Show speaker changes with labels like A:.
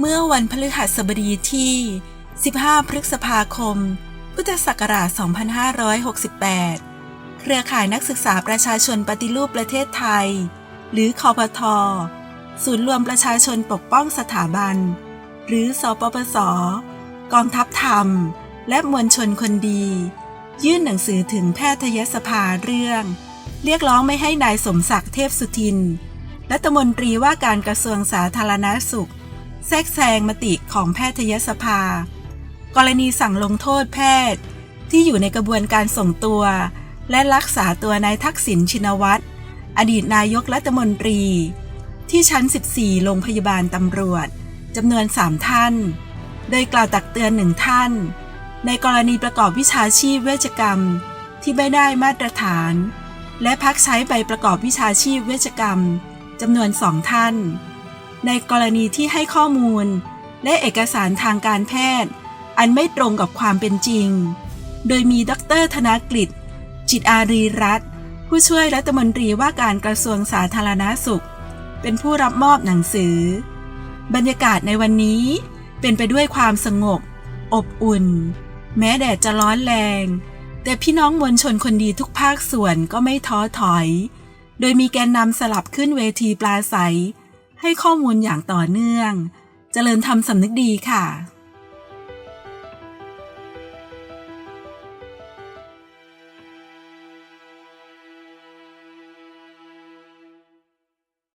A: เมื่อวันพฤหัสบดีที่ 15 พฤษภาคม พุทธศักราช 2568 เครือข่ายนักศึกษาประชาชนปฏิรูปประเทศไทย หรือคอปทศูนย์รวมประชาชนปกป้องสถาบัน หรือสปปส กองทัพธรรม และมวลชนคนดี ยื่นหนังสือถึงแพทยสภาเรื่อง เรียกร้องไม่ให้นายสมศักดิ์เทพสุทิน รัฐมนตรีว่าการกระทรวงสาธารณาสุข แทรกแซงมติของแพทยสภา กรณีสั่งลงโทษแพทย์ ที่อยู่ในกระบวนการส่งตัว และรักษาตัวนายทักษิณชินวัตรอดีตนายกรัฐมนตรี ที่ชั้น 14 โรงพยาบาลตำรวจจำนวน 3 ท่าน โดยกล่าวตักเตือนหนึ่งท่าน ในกรณีประกอบวิชาชีพเวชกรรม ที่ไม่ได้มาตรฐาน และพักใช้ใบประกอบวิชาชีพเวชกรรมจำนวนสองท่าน ในกรณีที่ให้ข้อมูล และเอกสารทางการแพทย์ อันไม่ตรงกับความเป็นจริง โดยมีดรธนกฤษจิตอารีรัตผู้ช่วยรัฐมนตรีว่าการกระทรวงสาธารณาสุข เป็นผู้รับมอบหนังสือ บรรยากาศในวันนี้เป็นไปด้วยความสงบ อบอุ่น แม้แดดจะร้อนแรง แต่พี่น้องมวลชนคนดีทุกภาคส่วนก็ไม่ท้อถอย โดยมีแกนนำสลับขึ้นเวทีปลาใส ให้ข้อมูลอย่างต่อเนื่องเจริญธรรมสำนึกดีค่ะ